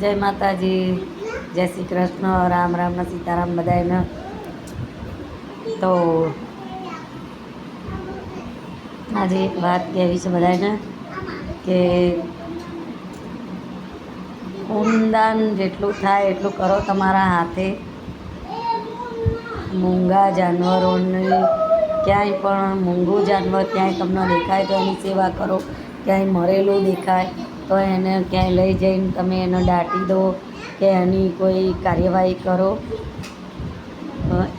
જય માતાજી, જય શ્રી કૃષ્ણ, રામ રામ સીતારામ બધાને તો આજે એક વાત કહેવી છે બધાને કે ઉમદાન જેટલું થાય એટલું કરો તમારા હાથે. મૂંગા જાનવરોને ક્યાંય પણ મૂંગું જાનવર ક્યાંય તમને દેખાય તો એની સેવા કરો. ક્યાંય મરેલું દેખાય. તો એને ક્યાંય લઈ જઈને તમે એને દાટી દો કે એની કોઈ કાર્યવાહી કરો.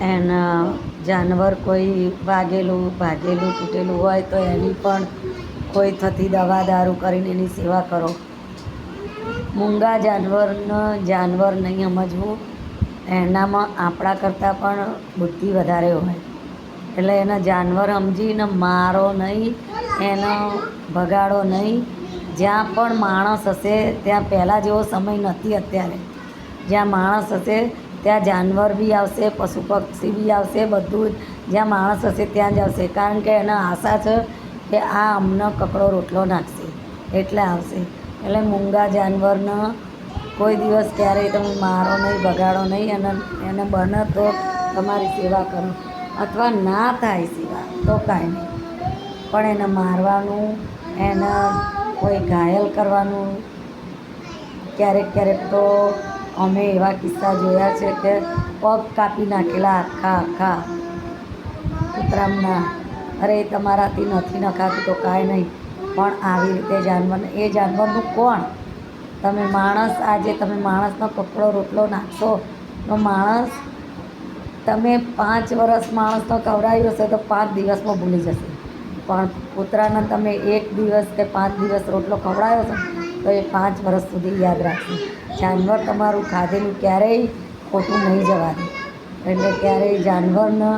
એના જાનવર કોઈ વાગેલું, ભાગેલું, તૂટેલું હોય તો એની પણ કોઈ થતી દવા દારૂ કરીને એની સેવા કરો. મૂંગા જાનવરનો જાનવર નહીં સમજવું. એનામાં આપણા કરતાં પણ બુદ્ધિ વધારે હોય. એટલે એના જાનવર સમજીને મારો નહીં, એનો ભગાડો નહીં. જ્યાં પણ માણસ હશે, ત્યાં પહેલાં જેવો સમય નથી અત્યારે. જ્યાં માણસ હશે, ત્યાં જાનવર બી આવશે, પશુ પક્ષી બી આવશે, બધું જ્યાં માણસ હશે, ત્યાં જ આવશે. કારણ કે એને આશા છે કે આ અમને કકડો રોટલો નાખશે. એટલે આવશે. એટલે મૂંગા જાનવરને કોઈ દિવસ ક્યારેય તમે મારો નહીં, બગાડો નહીં. અને એને બને તો તમારી સેવા કરો. અથવા ના થાય સેવા, તો કાંઈ નહીં. પણ એને મારવાનું, એને કોઈ ઘાયલ કરવાનું? ક્યારેક ક્યારેક તો અમે એવા કિસ્સા જોયા છે કે પગ કાપી નાખેલા આખા આખા કૂતરામના અરે, તમારાથી નથી નખાતું તો કાંઈ નહીં. પણ આવી રીતે જાનવરને એ જાનવરનું કોણ? તમે માણસ, આજે તમે માણસનો કપડો રોટલો નાખશો તો માણસ, તમે પાંચ વર્ષ માણસનો કવરાયું હશે તો પાંચ દિવસમાં ભૂલી જશે. પણ કૂતરાને તમે એક દિવસ કે પાંચ દિવસ રોટલો ખવડાવ્યો છો, તો એ પાંચ વર્ષ સુધી યાદ રાખશે જાનવર તમારું ખાધેલું ક્યારેય ખોટું નહીં જવા દે એટલે ક્યારેય જાનવરને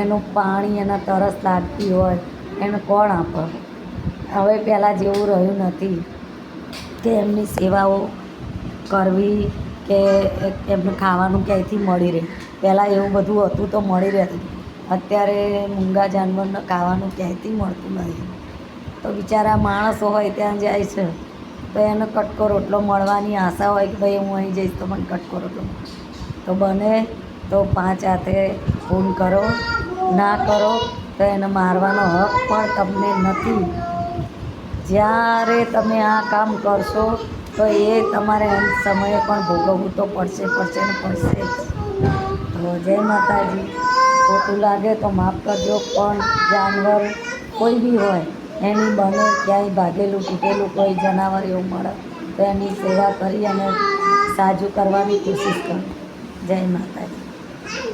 એનું પાણી, એના તરસ લાગતી હોય, એને કોણ આપે? હવે પહેલાં જેવું રહ્યું નથી કે એમની સેવાઓ કરવી કે એમને ખાવાનું ક્યાંયથી મળી રહે. પહેલાં એવું બધું હતું તો મળી રહેતું. અત્યારે મૂંગા જાનવરને ખાવાનું ક્યાંયથી મળતું નથી. તો બિચારા માણસો હોય ત્યાં જાય છે, તો એને કટકો રોટલો મળવાની આશા હોય કે ભાઈ હું અહીં જઈશ તો મને કટકો રોટલો તો બને તો પાંચ હાથે ફોન કરો, ના કરો તો એને મારવાનો હક પણ તમને નથી. જ્યારે તમે આ કામ કરશો તો એ તમારે અંત સમયે પણ ભોગવવું તો પડશે પડશે ને પડશે જ. તો જય માતાજી. ખોટું લાગે તો માફ કરજો, પણ જાનવર કોઈ બી હોય, એની બને ક્યાંય ભાગેલું, તૂટેલું કોઈ જનાવર એવું મળે, તો એની સેવા કરી અને સાજું કરવાની કોશિશ કરો. જય માતાજી.